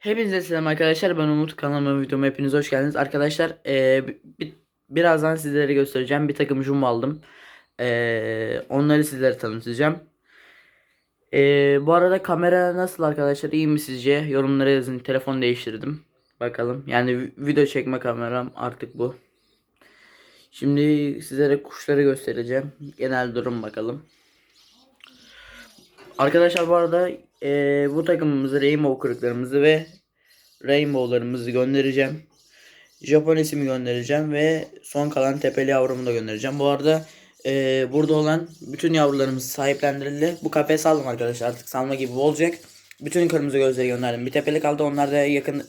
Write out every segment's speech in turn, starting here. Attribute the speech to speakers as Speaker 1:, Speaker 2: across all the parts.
Speaker 1: Hepinize selam arkadaşlar. Ben Umut. Kanalıma videoma hepiniz hoş geldiniz. Arkadaşlar eee, bi- bi- birazdan sizlere göstereceğim. Bir takım jumbo aldım. Eee, onları sizlere tanıtacağım. Eee, bu arada kamera nasıl arkadaşlar? İyi mi sizce? Yorumlara yazın. Telefon değiştirdim. Bakalım. Yani vi- video çekme kameram artık bu. Şimdi sizlere kuşları göstereceğim. Genel durum bakalım. Arkadaşlar bu arada eee, bu takımımızı Rainbow kırıklarımızı ve Rainbow'larımızı göndereceğim. Japon ismi göndereceğim ve son kalan tepeli yavrumu da göndereceğim. Bu arada eee, burada olan bütün yavrularımız sahiplendirildi. Bu kafes aldım arkadaşlar artık salma gibi olacak. Bütün kırmızı gözleri gönderdim. Bir tepeli kaldı onlar da yakın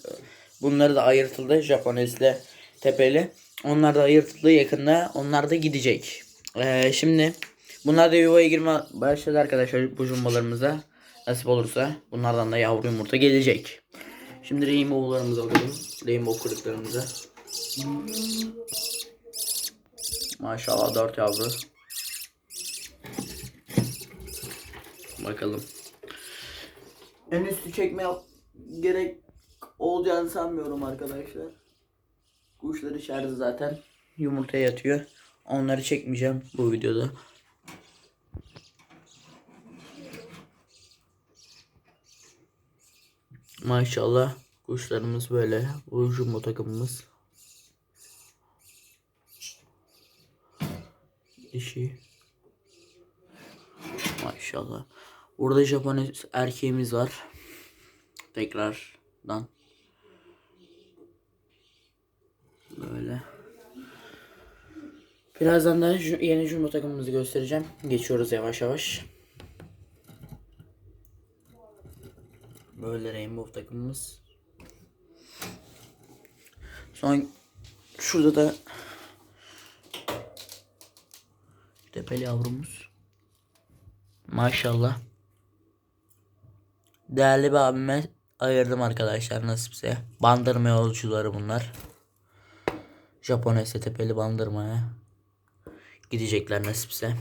Speaker 1: bunları da ayırtıldı Japonesle tepeli. Onlar da ayırtıldı yakında onlar da gidecek. Eee, şimdi bunlar da yuvaya girme başladı arkadaşlar bu jumbalarımıza. Nasip olursa bunlardan da yavru yumurta gelecek. Şimdi rainbow'larımıza bakalım. Rainbow kırıklarımıza. Maşallah 4 yavru. Bakalım. En üstü çekme gerek olacağını sanmıyorum arkadaşlar. Kuşlar içeride zaten. Yumurtaya yatıyor. Onları çekmeyeceğim bu videoda. Maşallah kuşlarımız böyle. Bu jumbo takımımız. Dişi. Maşallah. Burada Japon erkeğimiz var. Tekrardan. Böyle. Birazdan da yeni jumbo takımımızı göstereceğim. Geçiyoruz yavaş yavaş. Böyle rainbow takımımız. Son şurada da tepeli yavrumuz. Maşallah. Değerli bir abime ayırdım arkadaşlar nasipse. Bandırma yolcuları bunlar. Japones'e tepeli bandırmaya gidecekler nasipse.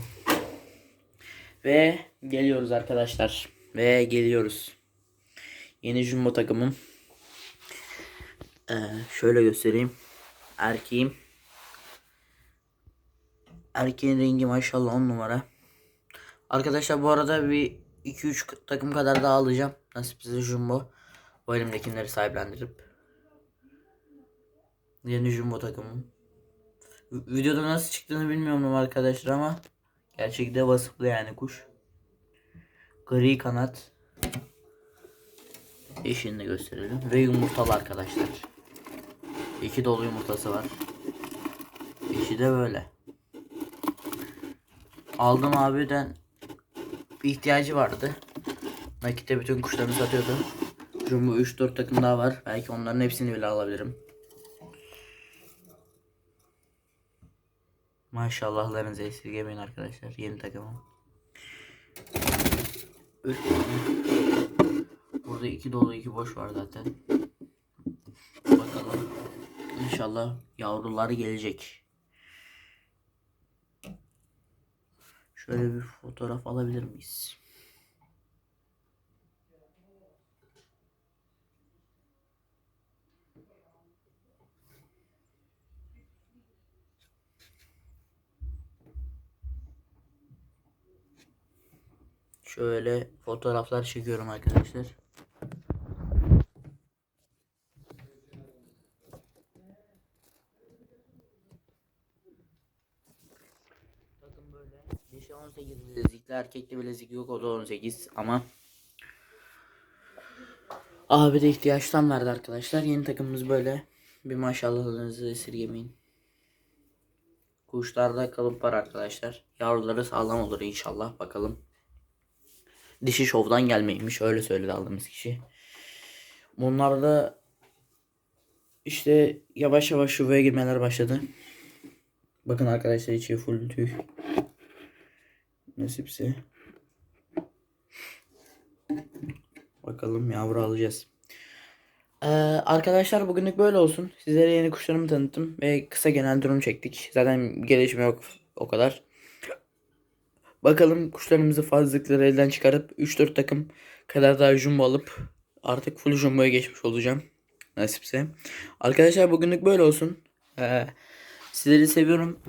Speaker 1: Ve geliyoruz arkadaşlar. Ve geliyoruz. Yeni jumbo takımım. Ee, şöyle göstereyim. Erkeğim. Erkeğin rengi maşallah 10 numara. Arkadaşlar bu arada bir 2-3 takım kadar daha alacağım. Nasipse jumbo. Bu elimdekileri sahiplendirip. Yeni jumbo takımım. Videoda nasıl çıktığını bilmiyorum arkadaşlar ama gerçekten vasıflı yani kuş. Gri kanat. Eşini de gösterelim. Ve yumurtalı arkadaşlar. İki dolu yumurtası var. Eşi de böyle. Aldım abiden ihtiyacı vardı. Nakitte bütün kuşlarını satıyordu. Jumbo 3-4 takım daha var. Belki onların hepsini bile alabilirim. Maşallahlarınızı esirgemeyin arkadaşlar. Yeni takımım. Burada iki dolu iki boş var zaten. Bakalım. İnşallah yavrular gelecek. Şöyle bir fotoğraf alabilir miyiz? Şöyle fotoğraflar çekiyorum arkadaşlar. Dişi 18 bilezikli, erkekli bilezik yok o da 18 ama Abi de ihtiyaçtan verdi arkadaşlar. Yeni takımımız böyle. Bir maşallahlarınızı esirgemeyin. Kuşlarda kalıp var arkadaşlar. Yavruları sağlam olur inşallah. Bakalım. Dişi şovdan gelmeymiş. Öyle söyledi aldığımız kişi. Bunlar da işte yavaş yavaş şubaya girmeler başladı. Bakın arkadaşlar içi full tüy. Nasipse. Bakalım yavru alacağız. Ee, arkadaşlar bugünlük böyle olsun. Sizlere yeni kuşlarımı tanıttım ve kısa genel durum çektik. Zaten gelişme yok o kadar. Bakalım kuşlarımızı fazlalıkları elden çıkarıp 3-4 takım kadar daha jumbo alıp Artık full jumbo'ya geçmiş olacağım. Nasipse. Arkadaşlar bugünlük böyle olsun. Ee, sizleri seviyorum.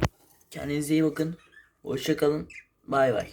Speaker 1: Kendinize iyi bakın. Hoşça kalın. Bay bay.